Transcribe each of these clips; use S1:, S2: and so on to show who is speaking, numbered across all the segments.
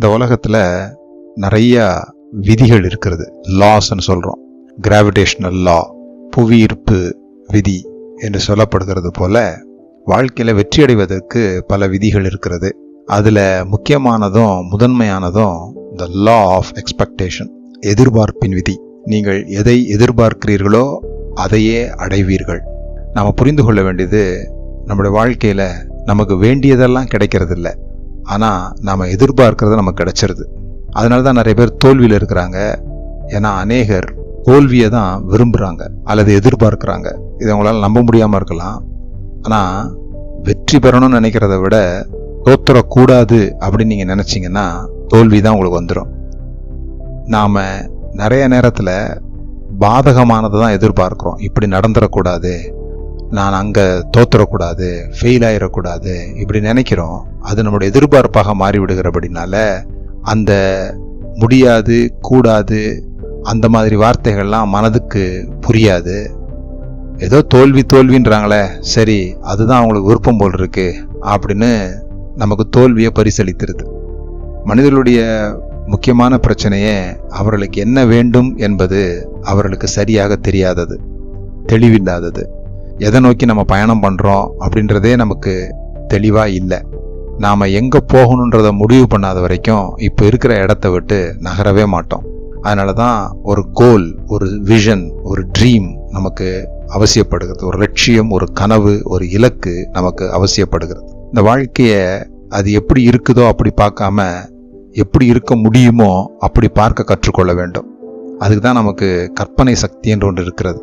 S1: இந்த உலகத்தில் நிறையா விதிகள் இருக்கிறது. லாஸ்ன்னு சொல்கிறோம் கிராவிடேஷனல் லா புவியீர்ப்பு விதி என்று சொல்லப்படுகிறது போல வாழ்க்கையில் வெற்றி அடைவதற்கு பல விதிகள் இருக்கிறது. அதில் முக்கியமானதும் முதன்மையானதும் த லா ஆஃப் எக்ஸ்பெக்டேஷன் எதிர்பார்ப்பின் விதி. நீங்கள் எதை எதிர்பார்க்கிறீர்களோ அதையே அடைவீர்கள். நாம் புரிந்து கொள்ள வேண்டியது நம்முடைய வாழ்க்கையில் நமக்கு வேண்டியதெல்லாம் கிடைக்கிறதில்ல. ஆனால் நாம் எதிர்பார்க்கறத நமக்கு கிடச்சிருது. அதனால தான் நிறைய பேர் தோல்வியில் இருக்கிறாங்க. ஏன்னா அநேகர் தோல்வியை தான் விரும்புகிறாங்க அல்லது எதிர்பார்க்குறாங்க. இது அவங்களால நம்ப முடியாமல் இருக்கலாம். ஆனால் வெற்றி பெறணும்னு நினைக்கிறத விட தோத்துறக்கூடாது அப்படின்னு நீங்கள் நினச்சிங்கன்னா தோல்வி தான் உங்களுக்கு வந்துடும் நாம் நிறைய நேரத்தில் பாதகமானதை தான் எதிர்பார்க்குறோம். இப்படி நடந்துடக்கூடாது நான் அங்கே தோத்துறக்கூடாது ஃபெயில் ஆயிடக்கூடாது இப்படி நினைக்கிறோம். அது நம்மளுடைய எதிர்பார்ப்பாக மாறிவிடுகிறபடினால அந்த முடியாது கூடாது அந்த மாதிரி வார்த்தைகள்லாம் மனதுக்கு புரியாது. ஏதோ தோல்வி தோல்வின்றாங்களே சரி அதுதான் அவங்களுக்கு விருப்பம் போல் இருக்கு அப்படின்னு நமக்கு தோல்வியை பரிசளித்திருது. மனிதர்களுடைய முக்கியமான பிரச்சனையே அவர்களுக்கு என்ன வேண்டும் என்பது அவர்களுக்கு சரியாக தெரியாதது தெளிவில்லாதது. எதை நோக்கி நம்ம பயணம் பண்ணுறோம் அப்படின்றதே நமக்கு தெளிவாக இல்லை. நாம் எங்கே போகணுன்றதை முடிவு பண்ணாத வரைக்கும் இப்போ இருக்கிற இடத்த விட்டு நகரவே மாட்டோம். அதனால தான் ஒரு கோல் ஒரு விஷன் ஒரு ட்ரீம் நமக்கு அவசியப்படுகிறது. ஒரு லட்சியம் ஒரு கனவு ஒரு இலக்கு நமக்கு அவசியப்படுகிறது. இந்த வாழ்க்கையை அது எப்படி இருக்குதோ அப்படி பார்க்காம எப்படி இருக்க முடியுமோ அப்படி பார்க்க கற்றுக்கொள்ள வேண்டும். அதுக்கு தான் நமக்கு கற்பனை சக்தி என்று ஒன்று இருக்கிறது.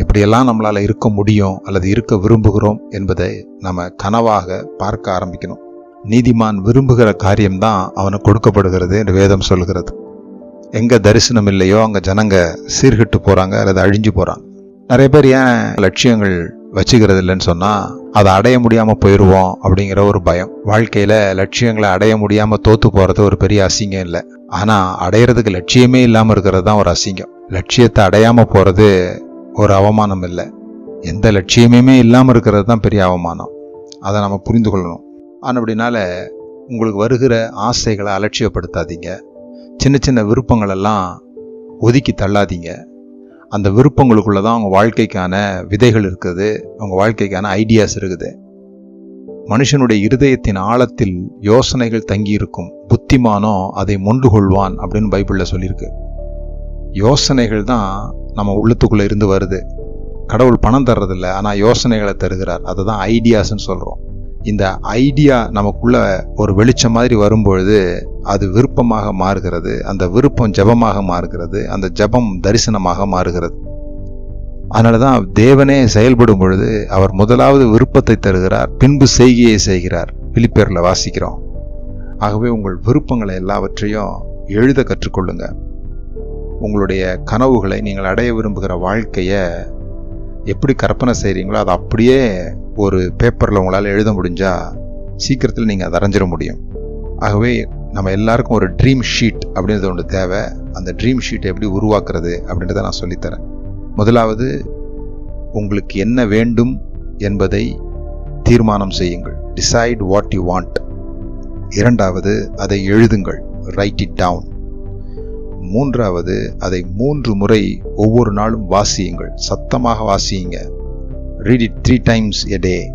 S1: எப்படியெல்லாம் நம்மளால் இருக்க முடியும் அல்லது இருக்க விரும்புகிறோம் என்பதை நம்ம கனவாக பார்க்க ஆரம்பிக்கணும். நீதிமான் விரும்புகிற காரியம்தான் அவனுக்கு கொடுக்கப்படுகிறது என்று வேதம் சொல்கிறது. எங்கே தரிசனம் இல்லையோ அங்கே ஜனங்க சீர்கிட்டு போகிறாங்க அல்லது அழிஞ்சு போகிறாங்க நிறைய பேர் ஏன் லட்சியங்கள் வச்சுக்கிறது இல்லைன்னு சொன்னால் அதை அடைய முடியாமல் போயிடுவோம் அப்படிங்கிற ஒரு பயம். வாழ்க்கையில் லட்சியங்களை அடைய முடியாமல் தோற்று போகிறது ஒரு பெரிய அசிங்கம் இல்லை. ஆனால் அடையிறதுக்கு லட்சியமே இல்லாமல் இருக்கிறது தான் ஒரு அசிங்கம். லட்சியத்தை அடையாமல் போகிறது ஒரு அவமானம் இல்லை. எந்த லட்சியமே இல்லாமல் இருக்கிறது தான் பெரிய அவமானம். அதை நம்ம புரிந்து கொள்ளணும் ஆனப்படினால உங்களுக்கு வருகிற ஆசைகளை அலட்சியப்படுத்தாதீங்க. சின்ன சின்ன விருப்பங்களெல்லாம் ஒதுக்கி தள்ளாதீங்க. அந்த விருப்பங்களுக்குள்ள தான் உங்கள் வாழ்க்கைக்கான விதைகள் இருக்குது. உங்கள் வாழ்க்கைக்கான ஐடியாஸ் இருக்குது. மனுஷனுடைய இருதயத்தின் ஆழத்தில் யோசனைகள் தங்கியிருக்கும். புத்திமானோ அதை மொண்டு கொள்வான் அப்படின்னு பைபிளில் சொல்லியிருக்கு. யோசனைகள் தான் நம்ம உள்ளத்துக்குள்ளே இருந்து வருது. கடவுள் பணம் தர்றதில்ல ஆனால் யோசனைகளை தருகிறார். அதை தான் ஐடியாஸ்ன்னு சொல்கிறோம் இந்த ஐடியா நமக்குள்ள ஒரு வெளிச்சம் மாதிரி வரும்பொழுது அது விருப்பமாக மாறுகிறது. அந்த விருப்பம் ஜபமாக மாறுகிறது. அந்த ஜபம் தரிசனமாக மாறுகிறது. அதனால தான் தேவனே செயல்படும் பொழுது அவர் முதலாவது விருப்பத்தை தருகிறார். பின்பு செய்கையை செய்கிறார். பிலிப்பேரில் வாசிக்கிறோம். ஆகவே உங்கள் விருப்பங்களை எல்லாவற்றையும் எழுத கற்றுக்கொள்ளுங்க. உங்களுடைய கனவுகளை நீங்கள் அடைய விரும்புகிற வாழ்க்கையை எப்படி கற்பனை செய்கிறீங்களோ அதை அப்படியே ஒரு பேப்பரில் உங்களால் எழுத முடிஞ்சால் சீக்கிரத்தில் நீங்கள் அதை அரைஞ்சிட முடியும். ஆகவே நம்ம எல்லாருக்கும் ஒரு ட்ரீம் ஷீட் அப்படின்றது ஒன்று தேவை. அந்த ட்ரீம் ஷீட்டை எப்படி உருவாக்குறது அப்படின்றத நான் சொல்லித்தரேன். முதலாவது உங்களுக்கு என்ன வேண்டும் என்பதை தீர்மானம் செய்யுங்கள். டிசைட் வாட் யூ வாண்ட் இரண்டாவது அதை எழுதுங்கள். ரைட் இட் டவுன் மூன்றாவது அதை மூன்று முறை ஒவ்வொரு நாளும் வாசியுங்கள். சத்தமாக வாசியுங்க. Read it three times a day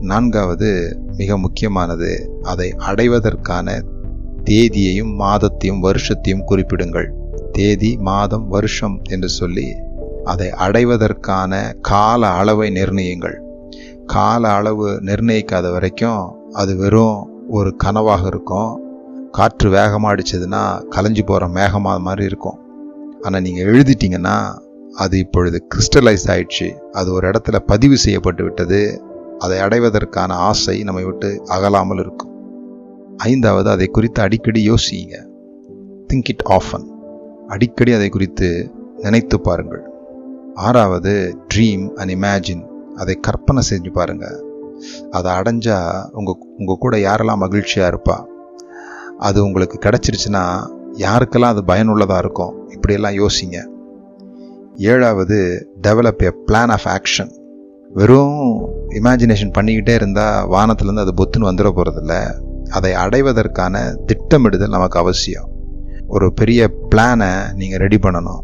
S1: நான்காவது மிக முக்கியமானது அதை அடைவதற்கான தேதியையும் மாதத்தையும் வருஷத்தையும் குறிப்பிடுங்கள். தேதி மாதம் வருஷம் என்று சொல்லி அதை அடைவதற்கான கால அளவை நிர்ணயிங்கள் கால அளவு நிர்ணயிக்காத வரைக்கும் அது வெறும் ஒரு கனவாக இருக்கும். காற்று வேகமாக அடிச்சதுன்னா கலைஞ்சு போகிற மேகமாக மாதிரி இருக்கும். ஆனால் நீங்கள் எழுதிட்டீங்கன்னா அது இப்பொழுது கிறிஸ்டலைஸ் ஆயிடுச்சு. அது ஒரு இடத்துல பதிவு செய்யப்பட்டு விட்டது. அதை அடைவதற்கான ஆசை நம்மை விட்டு அகலாமல் இருக்கும். ஐந்தாவது அதை குறித்து அடிக்கடி யோசிங்க. திங்க் இட் ஆஃபன் அடிக்கடி அதை குறித்து நினைத்து பாருங்கள். ஆறாவது ட்ரீம் அண்ட் இமேஜின் அதை கற்பனை செஞ்சு பாருங்கள் அதை அடைஞ்சால் உங்கள் உங்கள் கூட யாரெல்லாம் மகிழ்ச்சியாக இருப்பா? அது உங்களுக்கு கிடச்சிருச்சுன்னா யாருக்கெல்லாம் அது பயனுள்ளதாக இருக்கும்? இப்படியெல்லாம் யோசிங்க. ஏழாவது develop a plan of action வெறும் இமேஜினேஷன் பண்ணிக்கிட்டே இருந்தால் வானத்துலேருந்து அது பொத்துன்னு வந்துட போகிறதில்ல அதை அடைவதற்கான திட்டமிடுதல் நமக்கு அவசியம். ஒரு பெரிய பிளானை நீங்கள் ரெடி பண்ணணும்.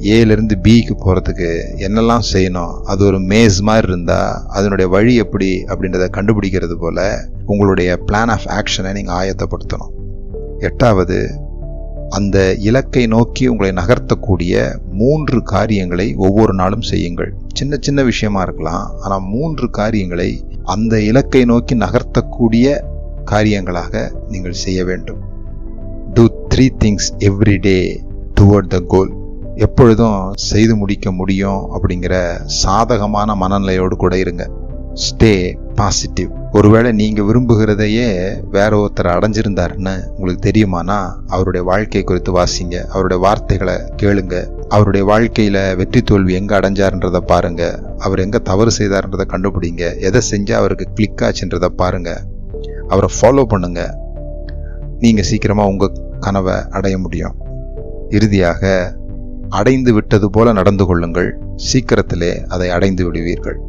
S1: ஏலேருந்து பிக்கு போகிறதுக்கு என்னெல்லாம் செய்யணும்? அது ஒரு மேஸ் மாதிரி இருந்தால் அதனுடைய வழி எப்படி அப்படின்றத கண்டுபிடிக்கிறது போல் உங்களுடைய பிளான் ஆஃப் ஆக்ஷனை நீங்கள் ஆயத்தப்படுத்தணும். எட்டாவது அந்த இலக்கை நோக்கி உங்களை நகர்த்தக்கூடிய மூன்று காரியங்களை ஒவ்வொரு நாளும் செய்யுங்கள். சின்ன சின்ன விஷயமா இருக்கலாம் ஆனால் மூன்று காரியங்களை அந்த இலக்கை நோக்கி நகர்த்தக்கூடிய காரியங்களாக நீங்கள் செய்ய வேண்டும். Two three things every day toward the goal எப்பொழுதும் செய்து முடிக்க முடியும் அப்படிங்கிற சாதகமான மனநிலையோடு கூட இருங்க. ஸ்டே பாசிட்டிவ் ஒருவேளை நீங்கள் விரும்புகிறதையே வேற ஒருத்தர் அடைஞ்சிருந்தாருன்னு உங்களுக்கு தெரியுமானா அவருடைய வாழ்க்கை குறித்து வாசிங்க. அவருடைய வார்த்தைகளை கேளுங்க. அவருடைய வாழ்க்கையில் வெற்றி தோல்வி எங்கே அடைஞ்சாருன்றதை பாருங்க. அவர் எங்கே தவறு செய்தார்ன்றதை கண்டுபிடிங்க. எதை செஞ்சால் அவருக்கு கிளிக் ஆச்சுன்றதை பாருங்க. அவரை ஃபாலோ பண்ணுங்க. நீங்கள் சீக்கிரமாக உங்கள் கனவை அடைய முடியும். இறுதியாக அடைந்து விட்டது போல நடந்து கொள்ளுங்கள். சீக்கிரத்திலே அதை அடைந்து விடுவீர்கள்.